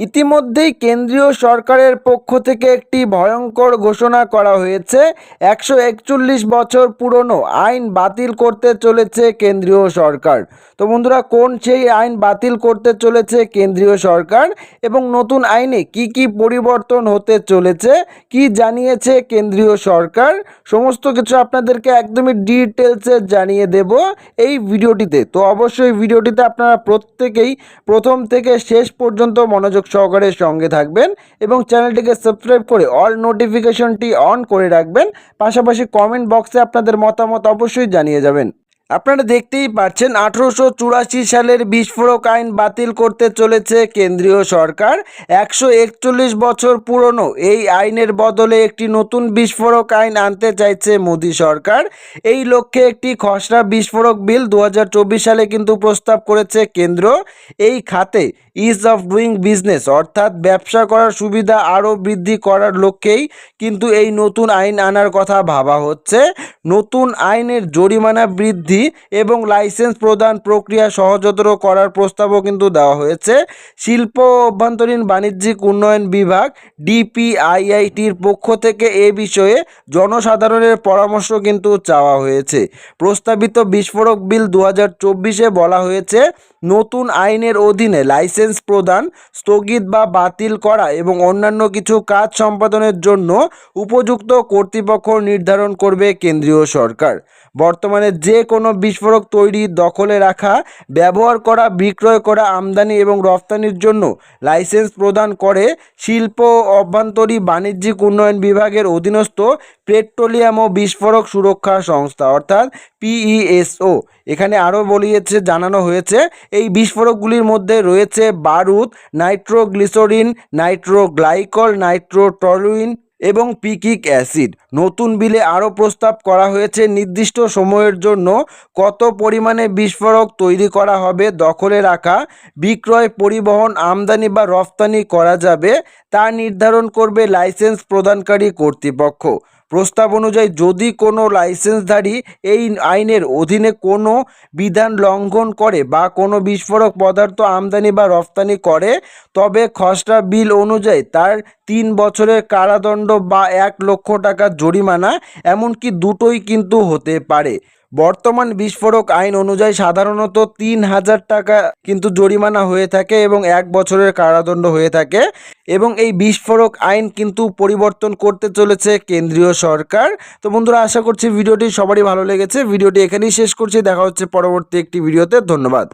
ইতিমধ্যেই কেন্দ্রীয় সরকারের পক্ষ থেকে একটি ভয়ঙ্কর ঘোষণা করা হয়েছে। একশো একচল্লিশ বছর পুরনো আইন বাতিল করতে চলেছে কেন্দ্রীয় সরকার। তো বন্ধুরা, কোন সেই আইন বাতিল করতে চলেছে কেন্দ্রীয় সরকার এবং নতুন আইনে কি কি পরিবর্তন হতে চলেছে, কি জানিয়েছে কেন্দ্রীয় সরকার? সমস্ত কিছু আপনাদেরকে একদমই ডিটেলসে জানিয়ে দেব এই ভিডিওটিতে। তো অবশ্যই ভিডিওটিতে আপনারা প্রত্যেকেই প্রথম থেকে শেষ পর্যন্ত মনোযোগ সহকারে সঙ্গে থাকবেন এবং চ্যানেলটিকে সাবস্ক্রাইব করে অল নোটিফিকেশনটি অন করে রাখবেন। পাশাপাশি কমেন্ট বক্সে আপনাদের মতামত অবশ্যই জানিয়ে যাবেন। আপনারা দেখতেই পাচ্ছেন, আঠেরোশো চুরাশি সালের বিস্ফোরক আইন বাতিল করতে চলেছে কেন্দ্রীয় সরকার। একশো একচল্লিশ বছর পুরনো এই আইনের বদলে একটি নতুন বিস্ফোরক আইন আনতে চাইছে মোদী সরকার। এই লক্ষ্যে একটি খসড়া বিস্ফোরক বিল দু হাজার চব্বিশ সালে কিন্তু প্রস্তাব করেছে কেন্দ্র। এই খাতে ইজ অফ ডুইং বিজনেস অর্থাৎ ব্যবসা করার সুবিধা আরও বৃদ্ধি করার লক্ষ্যেই কিন্তু এই নতুন আইন আনার কথা ভাবা হচ্ছে। নতুন আইনের জরিমানা বৃদ্ধি এবং লাইসেন্স প্রদান প্রক্রিয়া সহজতর করার প্রস্তাবও কিন্তু দেওয়া হয়েছে। শিল্প অভ্যন্তরীণ বাণিজ্যিক উন্নয়ন বিভাগ, ডিপিআইআইটির পক্ষ থেকে এ বিষয়ে জনসাধারণের পরামর্শ কিন্তু চাওয়া হয়েছে। প্রস্তাবিত বিস্ফোরক বিল দু হাজার বলা হয়েছে, নতুন আইনের অধীনে লাইসেন্স প্রদান, স্থগিত বা বাতিল করা এবং অন্যান্য কিছু কাজ সম্পাদনের জন্য উপযুক্ত কর্তৃপক্ষ নির্ধারণ করবে কেন্দ্রীয় সরকার। বর্তমানে যে কোনো বিস্ফোরক তৈরি, দখলে রাখা, ব্যবহার করা, বিক্রয় করা, আমদানি এবং রফতানির জন্য লাইসেন্স প্রদান করে শিল্প ও অভ্যন্তরীণ বাণিজ্যিক উন্নয়ন বিভাগের অধীনস্থ পেট্রোলিয়াম ও বিস্ফোরক সুরক্ষা সংস্থা, অর্থাৎ পিইএসও এখানে আরও বলিয়েছে, জানানো হয়েছে, এই বিস্ফোরকগুলির মধ্যে রয়েছে বারুদ, নাইট্রোগ্লিসেরিন, নাইট্রোগ্লাইকল নাইট্রোটলুইন এবং পিকিক অ্যাসিড। নতুন বিলে আরও প্রস্তাব করা হয়েছে, নির্দিষ্ট সময়ের জন্য কত পরিমাণে বিস্ফোরক তৈরি করা হবে, দখলে রাখা, বিক্রয়, পরিবহন, আমদানি বা রফতানি করা যাবে, তা নির্ধারণ করবে লাইসেন্স প্রদানকারী কর্তৃপক্ষ। প্রস্তাব অনুযায়ী যদি কোনো লাইসেন্সধারী এই আইনের অধীনে কোনো বিধান লঙ্ঘন করে বা কোনো বিস্ফোরক পদার্থ আমদানি বা রফতানি করে, তবে খসড়া বিল অনুযায়ী তার তিন বছরের কারাদণ্ড বা এক লক্ষ টাকা জরিমানা, এমনকি দুটোই কিন্তু হতে পারে। বর্তমান বিস্ফোরক আইন অনুযায়ী সাধারণত তিন হাজার টাকা কিন্তু জরিমানা হয়ে থাকে এবং এক বছরের কারাদণ্ড হয়ে থাকে এবং এই বিস্ফোরক আইন কিন্তু পরিবর্তন করতে চলেছে কেন্দ্রীয় সরকার। তো বন্ধুরা, আশা করছি ভিডিওটি সবারই ভালো লেগেছে। ভিডিওটি এখানেই শেষ করছি। দেখা হচ্ছে পরবর্তী একটি ভিডিওতে। ধন্যবাদ।